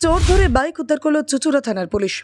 চোর ধরে বাইক উদ্ধার করল চুচুড়া থানার পুলিশ।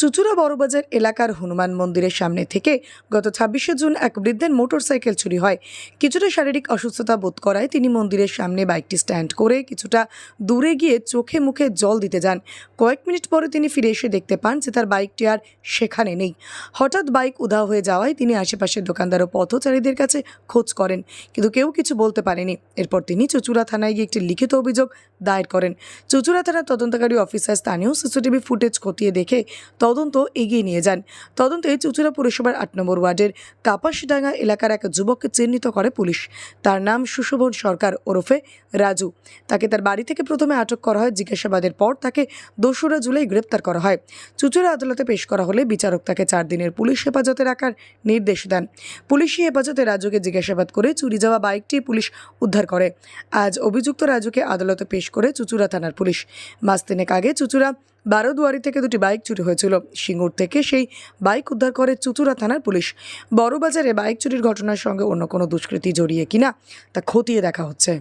চুচুড়া বড়বাজার এলাকার হনুমান মন্দিরের সামনে থেকে গত ছাব্বিশে জুন এক বৃদ্ধের মোটরসাইকেল চুরি হয়। কিছুটা শারীরিক অসুস্থতা বোধ করায় তিনি মন্দিরের সামনে বাইকটি স্ট্যান্ড করে কিছুটা দূরে গিয়ে চোখে মুখে জল দিতে যান। কয়েক মিনিট পরে তিনি ফিরে এসে দেখতে পান যে তার বাইকটি আর সেখানে নেই। হঠাৎ বাইক উধাও হয়ে যাওয়ায় তিনি আশেপাশের দোকানদার ও পথচারীদের কাছে খোঁজ করেন, কিন্তু কেউ কিছু বলতে পারেনি। এরপর তিনি চুচুড়া থানায় গিয়ে একটি লিখিত অভিযোগ দায়ের করেন। চুচুড়া থানার তদন্তকারী অফিসার স্থানীয় সিসিটিভি ফুটেজ খতিয়ে দেখে তদন্ত এগিয়ে নিয়ে যান। তদন্তে চুচুড়া পুরসভার আট নম্বর ওয়ার্ডের কাপাসডাঙ্গা এলাকার এক যুবককে চিহ্নিত করে পুলিশ। তার নাম সুশোভন সরকার ওরফে রাজু। তাকে তার বাড়ি থেকে প্রথমে আটক করা হয়, জিজ্ঞাসাবাদের পর তাকে দোসরা জুলাই গ্রেপ্তার করা হয়। চুচুড়া আদালতে পেশ করা হলে বিচারক তাকে চার দিনের পুলিশ হেফাজতে রাখার নির্দেশ দেন। পুলিশি হেফাজতে রাজুকে জিজ্ঞাসাবাদ করে চুরি যাওয়া বাইকটি পুলিশ উদ্ধার করে। আজ অভিযুক্ত রাজুকে আদালতে পেশ করে চুচুড়া থানার পুলিশ। মাস তিনেক আগে চুচুড়া বারোদুয়ারি থেকে দুটি বাইক চুরি হয়েছিল। সিঙ্গুর থেকে সেই বাইক উদ্ধার করে চুচুড়া থানার পুলিশ। বড়বাজারে বাইক চুরির ঘটনার সঙ্গে অন্য কোনো দুষ্কৃতি জড়িয়ে কিনা তা খতিয়ে দেখা হচ্ছে।